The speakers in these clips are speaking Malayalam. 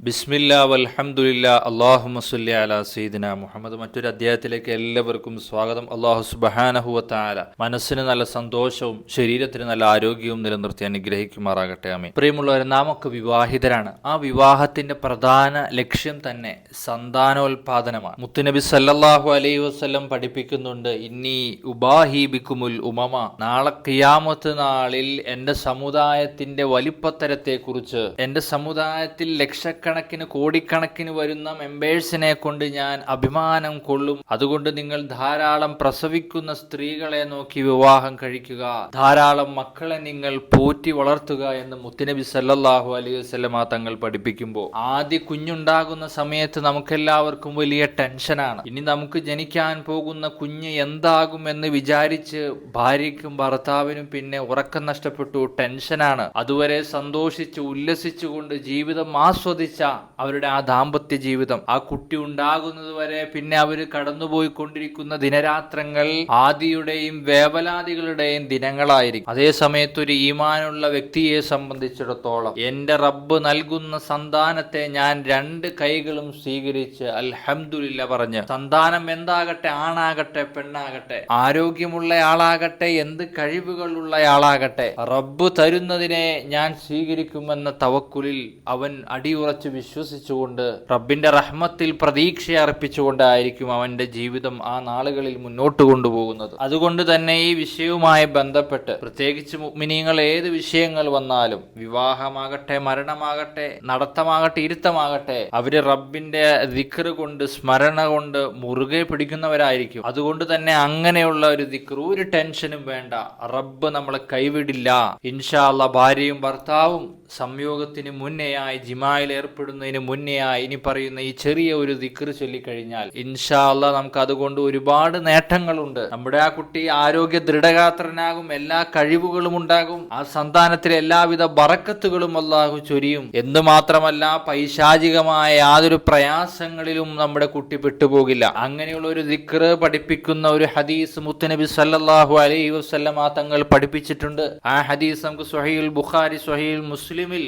ബിസ്മില്ല വൽഹമുല്ല അള്ളാഹു മസുല്ല അല സീദിന മുഹമ്മദ്. മറ്റൊരു അധ്യായത്തിലേക്ക് എല്ലാവർക്കും സ്വാഗതം. അള്ളാഹു സുബഹാനഹുവത്താല മനസ്സിന് നല്ല സന്തോഷവും ശരീരത്തിന് നല്ല ആരോഗ്യവും നിലനിർത്തി അനുഗ്രഹിക്കുമാറാകട്ടെ. അമ്മ പ്രിയമുള്ളവരെ ഒക്കെ വിവാഹിതരാണ്. ആ വിവാഹത്തിന്റെ പ്രധാന ലക്ഷ്യം തന്നെ സന്താനോൽപാദനമാണ്. മുത്തുനബി സല്ലാഹു അലൈഹി വസ്ലം പഠിപ്പിക്കുന്നുണ്ട് ഇനി ഉബാഹീബിക്കുമുൽ ഉമമ. നാളെ കിയാമത്ത് നാളിൽ എന്റെ സമുദായത്തിന്റെ വലിപ്പത്തരത്തെക്കുറിച്ച് എന്റെ സമുദായത്തിൽ ലക്ഷക്കണക്കിന് കോടിക്കണക്കിന് വരുന്ന മെമ്പേഴ്സിനെ കൊണ്ട് ഞാൻ അഭിമാനം കൊള്ളും. അതുകൊണ്ട് നിങ്ങൾ ധാരാളം പ്രസവിക്കുന്ന സ്ത്രീകളെ നോക്കി വിവാഹം കഴിക്കുക. ധാരാളം മക്കളെ നിങ്ങൾ പോറ്റി വളർത്തുക എന്ന് മുത്തുനബി സല്ലാഹു അലൈഹി വസല്ലമ തങ്ങൾ പഠിപ്പിക്കുമ്പോൾ. ആദ്യ കുഞ്ഞുണ്ടാകുന്ന സമയത്ത് നമുക്കെല്ലാവർക്കും വലിയ ടെൻഷനാണ്. ഇനി നമുക്ക് ജനിക്കാൻ പോകുന്ന കുഞ്ഞ് എന്താകും എന്ന് വിചാരിച്ച് ഭാര്യയ്ക്കും ഭർത്താവിനും പിന്നെ ഉറക്കം നഷ്ടപ്പെട്ടു ടെൻഷനാണ്. അതുവരെ സന്തോഷിച്ച് ഉല്ലസിച്ചുകൊണ്ട് ജീവിതം ആസ്വദിച്ച അവരുടെ ആ ദാമ്പത്യ ജീവിതം ആ കുട്ടി ഉണ്ടാകുന്നത് വരെ പിന്നെ അവർ കടന്നുപോയിക്കൊണ്ടിരിക്കുന്ന ദിനരാത്രങ്ങൾ ആദിയുടെയും വേവലാദികളുടെയും ദിനങ്ങളായിരിക്കും. അതേ സമയത്ത് ഒരു ഈമാനുള്ള വ്യക്തിയെ സംബന്ധിച്ചിടത്തോളം എന്റെ റബ്ബ് നൽകുന്ന സന്താനത്തെ ഞാൻ രണ്ട് കൈകളും സ്വീകരിച്ച് അൽഹംദുലില്ല പറഞ്ഞ് സന്താനം എന്താകട്ടെ ആണാകട്ടെ പെണ്ണാകട്ടെ ആരോഗ്യമുള്ള ആളാകട്ടെ എന്ത് കഴിവുകളുള്ള ആളാകട്ടെ റബ്ബ് തരുന്നതിനെ ഞാൻ സ്വീകരിക്കുമെന്ന തവക്കുലിൽ അവൻ അടിയുറച്ച് വിശ്വസിച്ചുകൊണ്ട് റബ്ബിന്റെ റഹ്മത്തിൽ പ്രതീക്ഷ അർപ്പിച്ചുകൊണ്ടായിരിക്കും അവന്റെ ജീവിതം ആ നാളുകളിൽ മുന്നോട്ട് കൊണ്ടുപോകുന്നത്. അതുകൊണ്ട് തന്നെ ഈ വിഷയവുമായി ബന്ധപ്പെട്ട് പ്രത്യേകിച്ച് മുഗ്മിനീങ്ങൾ ഏത് വിഷയങ്ങൾ വന്നാലും വിവാഹമാകട്ടെ മരണമാകട്ടെ നടത്തമാകട്ടെ ഇരുത്തമാകട്ടെ അവർ റബ്ബിന്റെ ദിക്റ് കൊണ്ട് സ്മരണ കൊണ്ട് മുറുകെ പിടിക്കുന്നവരായിരിക്കും. അതുകൊണ്ട് തന്നെ അങ്ങനെയുള്ള ഒരു ദിക്കർ ഒരു ടെൻഷനും വേണ്ട. റബ്ബ് നമ്മളെ കൈവിടില്ല. ഇൻഷാ അല്ലാ ഭാര്യയും ഭർത്താവും സംയോഗത്തിന് മുന്നേയായി ജിമായിൽ ഏർപ്പെടുന്നതിന് മുന്നെയായി ഇനി പറയുന്ന ഈ ചെറിയ ഒരു ദിക്റ് ചൊല്ലിക്കഴിഞ്ഞാൽ ഇൻഷാല്ല നമുക്ക് അതുകൊണ്ട് ഒരുപാട് നേട്ടങ്ങളുണ്ട്. നമ്മുടെ ആ കുട്ടി ആരോഗ്യ ദൃഢഗാത്രനാകും എല്ലാ കഴിവുകളും ഉണ്ടാകും ആ സന്താനത്തിലെ എല്ലാവിധ ബറക്കത്തുകളും അല്ലാഹു ചൊരിയും. എന്ന് മാത്രമല്ല പൈശാചികമായ യാതൊരു പ്രയാസങ്ങളിലും നമ്മുടെ കുട്ടി പെട്ടുപോകില്ല. അങ്ങനെയുള്ള ഒരു ദിക്റ് പഠിപ്പിക്കുന്ന ഒരു ഹദീസ് മുത്തനബി സല്ലാഹു അലൈഹി വസല്ലമ തങ്ങൾ പഠിപ്പിച്ചിട്ടുണ്ട്. ആ ഹദീസ് നമുക്ക് സ്വഹീൽ ബുഖാരി സ്വഹീൽ മുസ്ലിമിൽ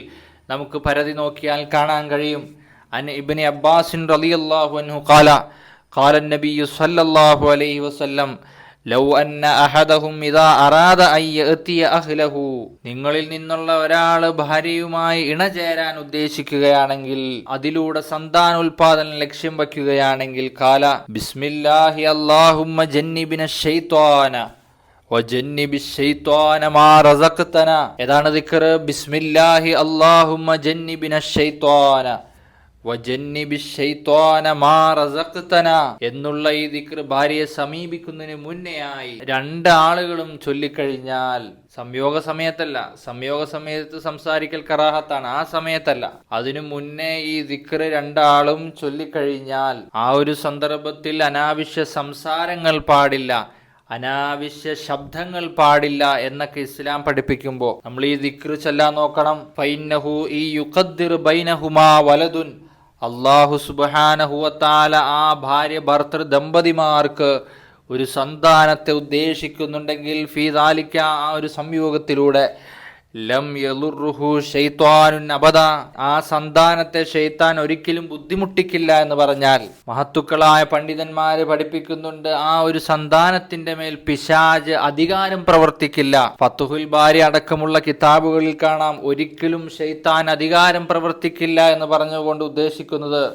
നമുക്ക് പരതി നോക്കിയാൽ കാണാൻ കഴിയും അൻ ഇബ്നി അബ്ബാസിൻ റളിയല്ലാഹു അൻഹു ഖാല ഖാല النبي صلى الله عليه وسلم ലൗ അന്ന അഹദഹും ഇദാ അറാദ അൻ യഅതിയ അഹ്ലഹു നിങ്ങളിൽ നിന്നുള്ള ഒരാൾ ഭാര്യയുമായി ഇണചേരാൻ ഉദ്ദേശിക്കുകയാണെങ്കിൽ അതിലൂടെ സന്താനോൽപാദനം ലക്ഷ്യം വയ്ക്കുകയാണെങ്കിൽ കാല ബിസ്മില്ലാഹി അല്ലാഹുമ്മ ജന്നിബിന ശൈത്വാന ഏതാണ് ബിസ്മില്ലാഹി എന്നുള്ള ഈ ദിക്ർ ഭാര്യയെ സമീപിക്കുന്നതിന് മുന്നെയായി രണ്ടാളുകളും ചൊല്ലിക്കഴിഞ്ഞാൽ സംയോഗ സമയത്തല്ല. സംയോഗ സമയത്ത് സംസാരിക്കൽ കറാഹത്താണ്. ആ സമയത്തല്ല. അതിനു മുന്നേ ഈ ദിക്ർ രണ്ടാളും ചൊല്ലിക്കഴിഞ്ഞാൽ ആ ഒരു സന്ദർഭത്തിൽ അനാവശ്യ സംസാരങ്ങൾ പാടില്ല. അനാവശ്യ ശബ്ദങ്ങൾ പാടില്ല എന്നൊക്കെ ഇസ്ലാം പഠിപ്പിക്കുമ്പോൾ നമ്മൾ ഈ ദിക്ർ ചെല്ലാൻ നോക്കണം. ഈ യുഖദ്ദിർ ബൈനഹുമാ വലതുൻ അള്ളാഹു സുബാനഹുവത്താല ആ ഭാര്യ ഭർത്തൃ ദമ്പതിമാർക്ക് ഒരു സന്താനത്തെ ഉദ്ദേശിക്കുന്നുണ്ടെങ്കിൽ ഫീദാലിക്ക ആ ഒരു സംയോഗത്തിലൂടെ ലം യലുർഹു ഷെയ്ത്വാനുൻ അബദ. ആ സന്താനത്തെ ഷെയ്ത്താൻ ഒരിക്കലും ബുദ്ധിമുട്ടിക്കില്ല എന്ന് പറഞ്ഞാൽ മഹത്തുക്കളായ പണ്ഡിതന്മാര് പഠിപ്പിക്കുന്നുണ്ട് ആ ഒരു സന്താനത്തിന്റെ മേൽ പിശാജ് അധികാരം പ്രവർത്തിക്കില്ല. ഫത്തുഹുൽ ബാരി അടക്കമുള്ള കിതാബുകളിൽ കാണാം ഒരിക്കലും ഷെയ്ത്താൻ അധികാരം പ്രവർത്തിക്കില്ല എന്ന് പറഞ്ഞുകൊണ്ട് ഉദ്ദേശിക്കുന്നത്.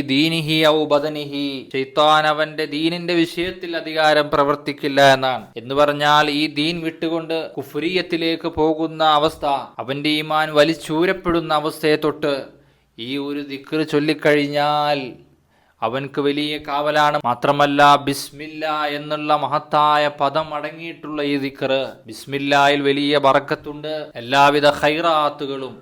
ദീനിഹി ഔ ബദനിഹി. അവന്റെ ദീനിന്റെ വിഷയത്തിൽ അധികാരം പ്രവർത്തിക്കില്ല എന്നാണ്. എന്ന് പറഞ്ഞാൽ ഈ ദീൻ വിട്ടുകൊണ്ട് കുഫ്രിയത്തിലേക്ക് പോകുന്ന അവസ്ഥ അവന്റെ ഈമാൻ വലിച്ചൂരപ്പെടുന്ന അവസ്ഥയെ തൊട്ട് ഈ ഒരു ദിക്ർ ചൊല്ലിക്കഴിഞ്ഞാൽ അവൻക്ക് വലിയ കാവലാണ്. മാത്രമല്ല ബിസ്മില്ല എന്നുള്ള മഹത്തായ പദം അടങ്ങിയിട്ടുള്ള ഈ ദിക്ർ ബിസ്മില്ലായിൽ വലിയ ബറക്കത്തുണ്ട്. എല്ലാവിധ ഹൈറാത്തുകളും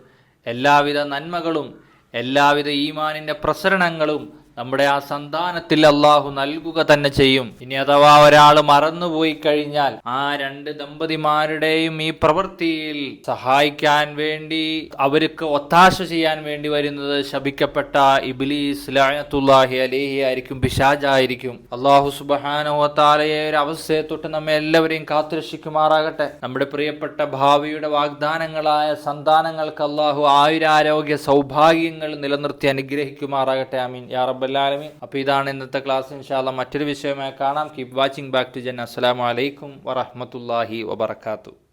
എല്ലാവിധ നന്മകളും എല്ലാവിധ ഈമാനിന്റെ പ്രസരണങ്ങളും നമ്മുടെ ആ സന്താനത്തിൽ അള്ളാഹു നൽകുക തന്നെ ചെയ്യും. ഇനി അഥവാ ഒരാൾ മറന്നുപോയി കഴിഞ്ഞാൽ ആ രണ്ട് ദമ്പതിമാരുടെയും ഈ പ്രവൃത്തിയിൽ സഹായിക്കാൻ വേണ്ടി അവർക്ക് ഒത്താശ ചെയ്യാൻ വേണ്ടി വരുന്നത് ശപിക്കപ്പെട്ട ഇബിലീസ് ലഅനത്തുല്ലാഹി അലേഹി ആയിരിക്കും പിശാജായിരിക്കും അള്ളാഹു സുബഹാനുവത്താലയെ ഒരു അവസ്ഥയെ തൊട്ട് നമ്മെ എല്ലാവരെയും കാത്തുരക്ഷിക്കുമാറാകട്ടെ. നമ്മുടെ പ്രിയപ്പെട്ട ഭാവിയുടെ വാഗ്ദാനങ്ങളായ സന്താനങ്ങൾക്ക് അള്ളാഹു ആയുരാരോഗ്യ സൗഭാഗ്യങ്ങൾ നിലനിർത്തി അനുഗ്രഹിക്കുമാറാകട്ടെ. ആമീൻ. യാ റബ്ബല്ലാലമീൻ. അപ്പോൾ ഇതാണ് ഇന്നത്തെ ക്ലാസ്. ഇൻഷാല്ല മറ്റൊരു വിഷയമായി കാണാം. കീപ് വാച്ചിങ് ബാക്ക് ടു ജൻ അസ്സലാമു അലൈക്കും വറഹ്മത്തുള്ളാഹി വബറകാതുഹു.